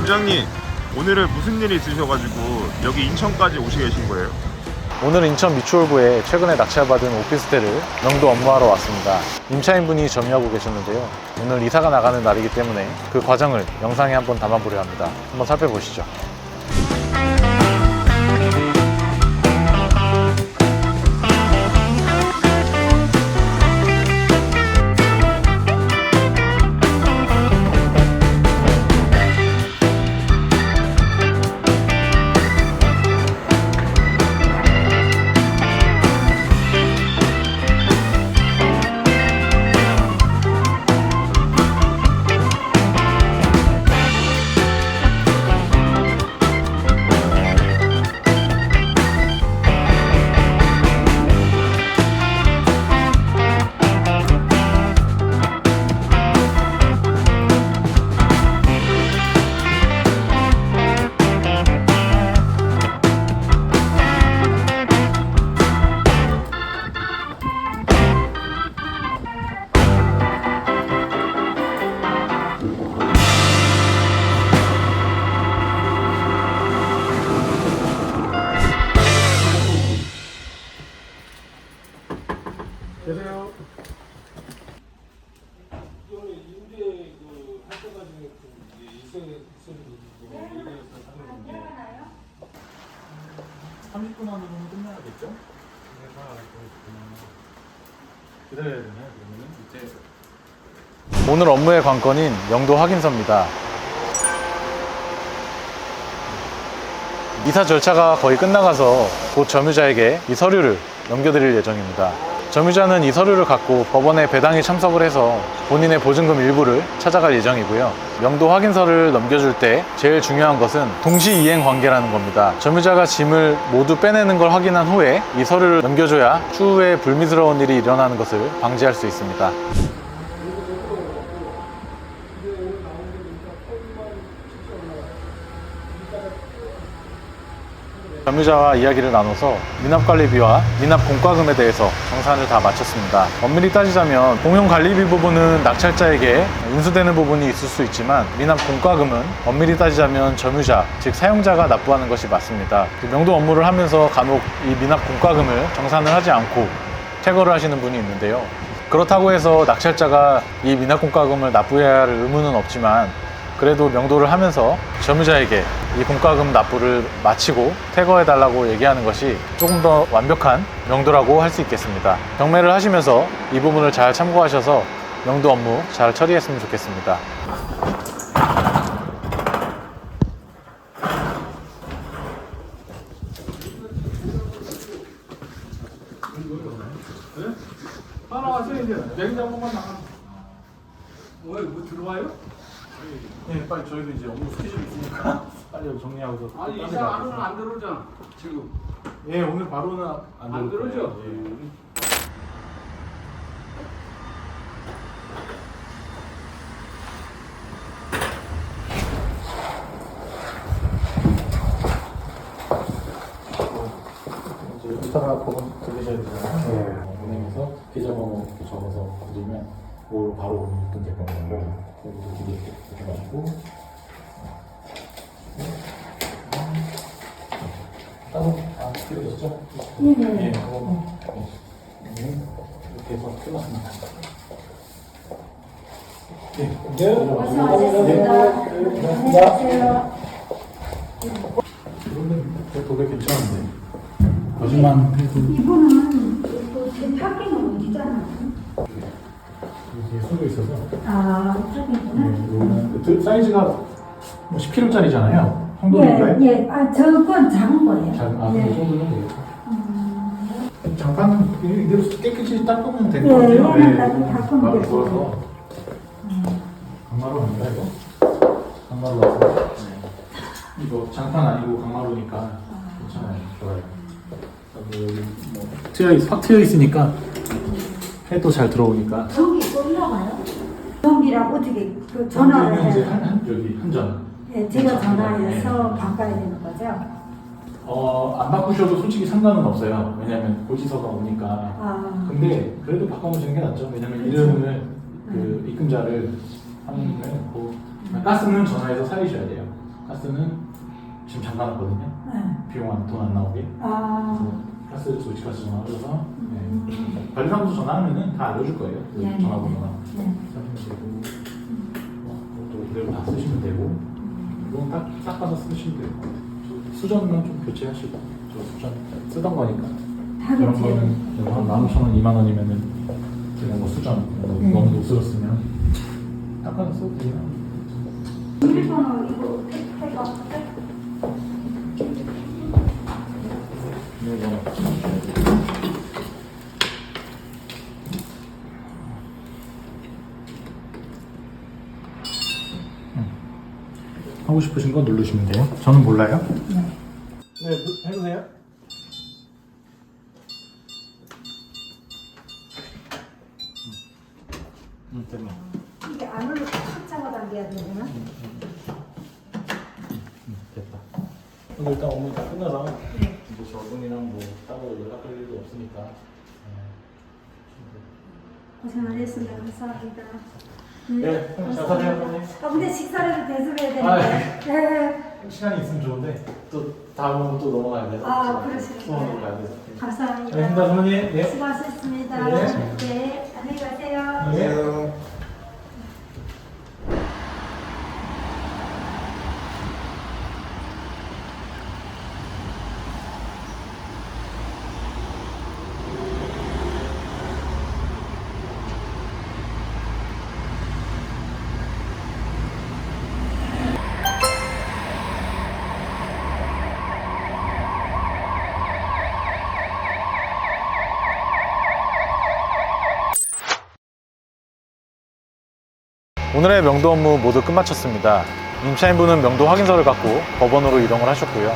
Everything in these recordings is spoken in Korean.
부장님 오늘은 무슨 일이 있으셔가지고 여기 인천까지 오시게 계신 거예요? 오늘 인천 미추홀구에 최근에 낙찰받은 오피스텔을 명도 업무하러 왔습니다. 임차인분이 점유하고 계셨는데요. 오늘 이사가 나가는 날이기 때문에 그 과정을 영상에 한번 담아보려 합니다. 한번 살펴보시죠. 오늘 업무의 관건인 명도 확인서입니다. 이사 절차가 거의 끝나가서 곧 점유자에게 이 서류를 넘겨드릴 예정입니다. 점유자는 이 서류를 갖고 법원에 배당에 참석을 해서 본인의 보증금 일부를 찾아갈 예정이고요. 명도 확인서를 넘겨줄 때 제일 중요한 것은 동시 이행 관계라는 겁니다. 점유자가 짐을 모두 빼내는 걸 확인한 후에 이 서류를 넘겨줘야 추후에 불미스러운 일이 일어나는 것을 방지할 수 있습니다. 점유자와 이야기를 나눠서 미납관리비와 미납 공과금에 대해서 정산을 다 마쳤습니다. 엄밀히 따지자면 공용관리비 부분은 낙찰자에게 인수되는 부분이 있을 수 있지만 미납 공과금은 엄밀히 따지자면 점유자, 즉 사용자가 납부하는 것이 맞습니다. 그 명도 업무를 하면서 간혹 이 미납 공과금을 정산을 하지 않고 퇴거를 하시는 분이 있는데요. 그렇다고 해서 낙찰자가 이 미납 공과금을 납부해야 할 의무는 없지만 그래도 명도를 하면서 점유자에게 이 공과금 납부를 마치고 퇴거해 달라고 얘기하는 것이 조금 더 완벽한 명도라고 할 수 있겠습니다. 경매를 하시면서 이 부분을 잘 참고하셔서 명도 업무 잘 처리했으면 좋겠습니다. 왔어요 이제 냉장고만 나가. 왜? 뭐 들어와요? 네, 빨리 저희도 이제 업무 스케줄이 있으니까 빨리 정리하고 아니 이사 안 오면 안 들어오잖아. 지금 예, 오늘 바로는 안, 안 들어올 들어오죠? 예. 이제 이따가 법원 들리셔야 되잖아요. 네. 은행에서 계좌번호 이렇게 적어서 드리면 그걸로 바로 입금될 겁니다. 여기서 두개 이렇게 해가지고 따로 아 필요하셨죠? 네네. 예, 그거 네. 이렇게 해서 끝났습니다. 네, 네. 고생하셨습니다. 안녕하세요. 이거는 되게 괜찮은데 거짓말 해도 이분은 그제 학기는 어디잖아. 이게 쏘여 있어서 아, 네, 저기구나. 이거는 그 사이즈가 뭐 10kg짜리잖아요. 예, 황도인가요? 예. 아, 저건 작은 거예요. 자, 아, 예. 그 정도면 되겠다. 장판은 이대로 깨끗이 닦으면 되는 예, 것 같아요. 이거는 닦- 닦으면 되고. 부어서 강마루 아닌가 이거? 강마루 같은데? 이거 장판 아니고 강마루니까 괜찮아요. 좋아요. 그리고 여기 뭐 트여 있, 확 트여 있으니까 해도 잘 들어오니까. 전기 꽂나봐요? 전기랑 어떻게 그 전화를 이제 해요? 한, 한 여기 한전. 예, 제가 전화해서 바꿔야 되는 거죠? 어, 안 바꾸셔도 솔직히 상관은 없어요. 왜냐면 고지서가 오니까. 아, 근데 그래도 바꿔보시는 게 낫죠. 왜냐면 이름을 그 입금자를 하는 게고 가스는 전화해서 살리셔야 돼요. 가스는 지금 잠깐 왔거든요. 네. 비용 돈안 나오게. 아, 가스 도시가스 전화하셔서 네. 관리사무소 전화하면은 다 알려줄 거예요. 그 네. 전화번호나 네. 쓰시면 되고 뭐, 또 그대로 다 쓰시면 되고 이건 딱 닦아서 쓰시면 돼요. 수전만 좀 교체하시고 저 수전 쓰던 거니까 그런 하겠지. 거는 한 15,000원, 2만 원이면은 제가 뭐 수전 뭐 네. 너무 못 쓸었으면 닦아서 써도 되긴 합니다. 비밀번호 이거 택배가 하고 싶으신 거 누르시면 돼요. 저는 몰라요. 네. 네, 해보세요. 음, 됐네. 이게 안으로 탁 잡아당겨야 되구나. 됐다. 오늘 일단 업무 다 끝나서 네. 저분이랑 뭐 따로 연락할 일도 없으니까 고생하셨습니다. 감사합니다. 네, 잘 사세요, 선생님. 아, 근데 식사를 대접해야 아, 되는데. 네. 시간이 있으면 좋은데 또 다음으로 또 넘어가야 돼서 아. 수원으로 가야 돼서 감사합니다. 알겠습니다, 선생님. 네. 수고하셨습니다. 네. 네. 안녕히 가세요. 네. 오늘의 명도 업무 모두 끝마쳤습니다. 임차인분은 명도 확인서를 갖고 법원으로 이동을 하셨고요.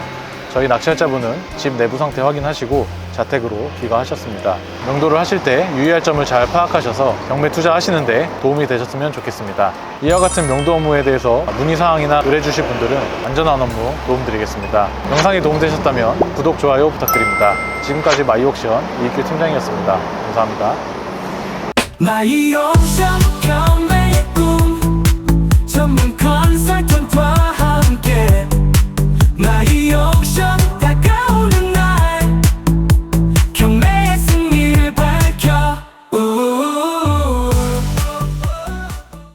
저희 낚시할자분은 집 내부 상태 확인하시고 자택으로 귀가하셨습니다. 명도를 하실 때 유의할 점을 잘 파악하셔서 경매 투자하시는데 도움이 되셨으면 좋겠습니다. 이와 같은 명도 업무에 대해서 문의사항이나 의뢰 주실 분들은 안전한 업무 도움드리겠습니다. 영상이 도움되셨다면 구독, 좋아요 부탁드립니다. 지금까지 마이옥션 이익규 팀장이었습니다. 감사합니다. 마이 옵션 경매의 꿈 전문